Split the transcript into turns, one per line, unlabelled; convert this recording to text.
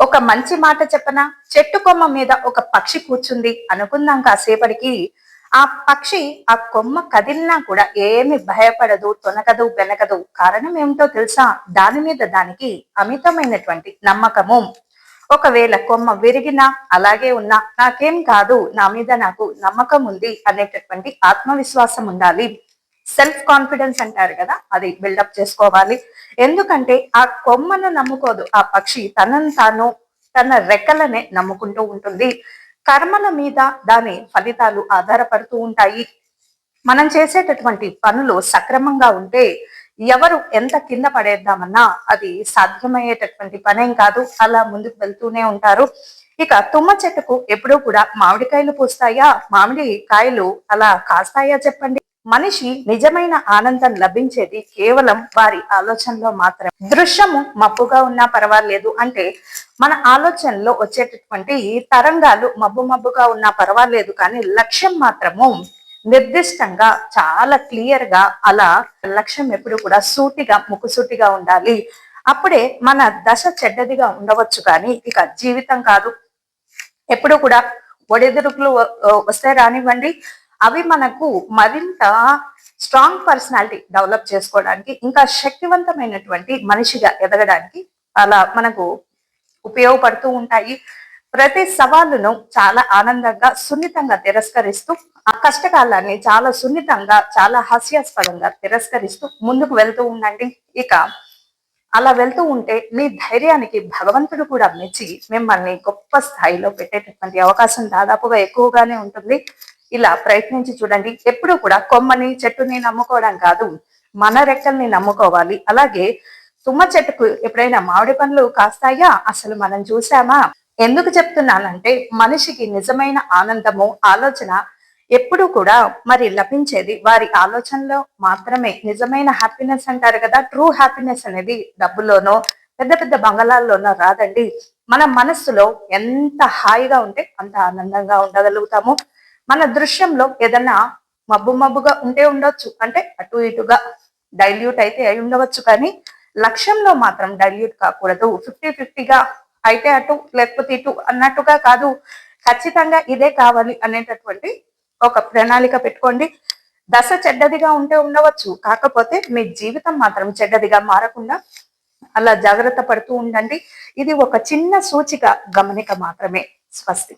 ఒక మంచి మాట చెప్పన? చెట్టు కొమ్మ మీద ఒక పక్షి కూర్చుంది అనుకుందాం కాసేపటికి. ఆ పక్షి ఆ కొమ్మ కదిలినా కూడా ఏమి భయపడదు తొనకదు వెనకదు కారణం ఏమిటో తెలుసా? దాని మీద దానికి అమితమైనటువంటి నమ్మకము. ఒకవేళ కొమ్మ విరిగినా అలాగే ఉన్నా నాకేం కాదు నా మీద నాకు నమ్మకం ఉంది అనేటటువంటి ఆత్మవిశ్వాసం ఉండాలి. సెల్ఫ్ కాన్ఫిడెన్స్ అంటారు కదా అది బిల్డప్ చేసుకోవాలి. ఎందుకంటే ఆ కొమ్మను నమ్ముకోదు ఆ పక్షి తనను తాను తన రెక్కలనే నమ్ముకుంటూ ఉంటుంది. కర్మల మీద దాని ఫలితాలు ఆధారపడుతూ ఉంటాయి. మనం చేసేటటువంటి పనులు సక్రమంగా ఉంటే ఎవరు ఎంత కింద పడేద్దామన్నా అది సాధ్యమయ్యేటటువంటి పనేం కాదు. అలా ముందుకు వెళ్తూనే ఉంటారు. ఇక తుమ్మ చెట్టుకు ఎప్పుడూ కూడా మామిడికాయలు పూస్తాయా? మామిడి కాయలు అలా కాస్తాయా చెప్పండి? మనిషి నిజమైన ఆనందం లభించేది కేవలం వారి ఆలోచనలో మాత్రమే. దృశ్యము మబ్బుగా ఉన్నా పర్వాలేదు అంటే మన ఆలోచనలో వచ్చేటటువంటి తరంగాలు మబ్బు మబ్బుగా ఉన్నా పర్వాలేదు కానీ లక్ష్యం మాత్రము నిర్దిష్టంగా చాలా క్లియర్గా అలా లక్ష్యం ఎప్పుడు కూడా సూటిగా ముక్కుసూటిగా ఉండాలి. అప్పుడే మన దశ చెడ్డదిగా ఉండవచ్చు కానీ ఇక జీవితం కాదు. ఎప్పుడు కూడా ఒడిదుడుకులు వస్తే రానివ్వండి. అవి మనకు మరింత స్ట్రాంగ్ పర్సనాలిటీ డెవలప్ చేసుకోవడానికి ఇంకా శక్తివంతమైనటువంటి మనిషిగా ఎదగడానికి అలా మనకు ఉపయోగపడుతూ ఉంటాయి. ప్రతి సవాలును చాలా ఆనందంగా సున్నితంగా తిరస్కరిస్తూ ఆ కష్టకాలాన్ని చాలా సున్నితంగా చాలా హాస్యాస్పదంగా తిరస్కరిస్తూ ముందుకు వెళ్తూ ఉండండి. ఇక అలా వెళ్తూ ఉంటే మీ ధైర్యానికి భగవంతుడు కూడా మెచ్చి మిమ్మల్ని గొప్ప స్థాయిలో పెట్టేటటువంటి అవకాశం దాదాపుగా ఎక్కువగానే ఉంటుంది. ఇలా ప్రయత్నించి చూడండి. ఎప్పుడూ కూడా కొమ్మని చెట్టుని నమ్ముకోవడం కాదు. మన రెక్కల్ని నమ్ముకోవాలి. అలాగే తుమ్మ చెట్టుకు ఎప్పుడైనా మామిడి పండ్లు కాస్తాయా? అసలు మనం చూసామా ఎందుకు చెప్తున్నానంటే మనిషికి నిజమైన ఆనందము ఆలోచన ఎప్పుడు కూడా మరి లభించేది వారి ఆలోచనలో మాత్రమే. నిజమైన హ్యాపీనెస్ అంటారు కదా. ట్రూ హ్యాపీనెస్ అనేది డబ్బులోనో పెద్ద పెద్ద బంగళాల్లోనో రాదండి. మన మనస్సులో ఎంత హాయిగా ఉంటే అంత ఆనందంగా ఉండగలుగుతాము. మన దృశ్యంలో ఏదన్నా మబ్బు మబ్బుగా ఉంటే ఉండొచ్చు. అంటే అటు ఇటుగా డైల్యూట్ అయితే అయి ఉండవచ్చు. కానీ లక్ష్యంలో మాత్రం డైల్యూట్ కాకూడదు. ఫిఫ్టీ ఫిఫ్టీగా అయితే అటు లేకపోతే ఇటు అన్నట్టుగా కాదు. ఖచ్చితంగా ఇదే కావాలి అనేటటువంటి ఒక ప్రణాళిక పెట్టుకోండి. దశ చెడ్డదిగా ఉంటే ఉండవచ్చు. కాకపోతే మీ జీవితం మాత్రం చెడ్డదిగా మారకుండా అలా జాగ్రత్త పడుతూ ఉండండి. ఇది ఒక చిన్న సూచిక. గమనిక మాత్రమే. స్వస్తి.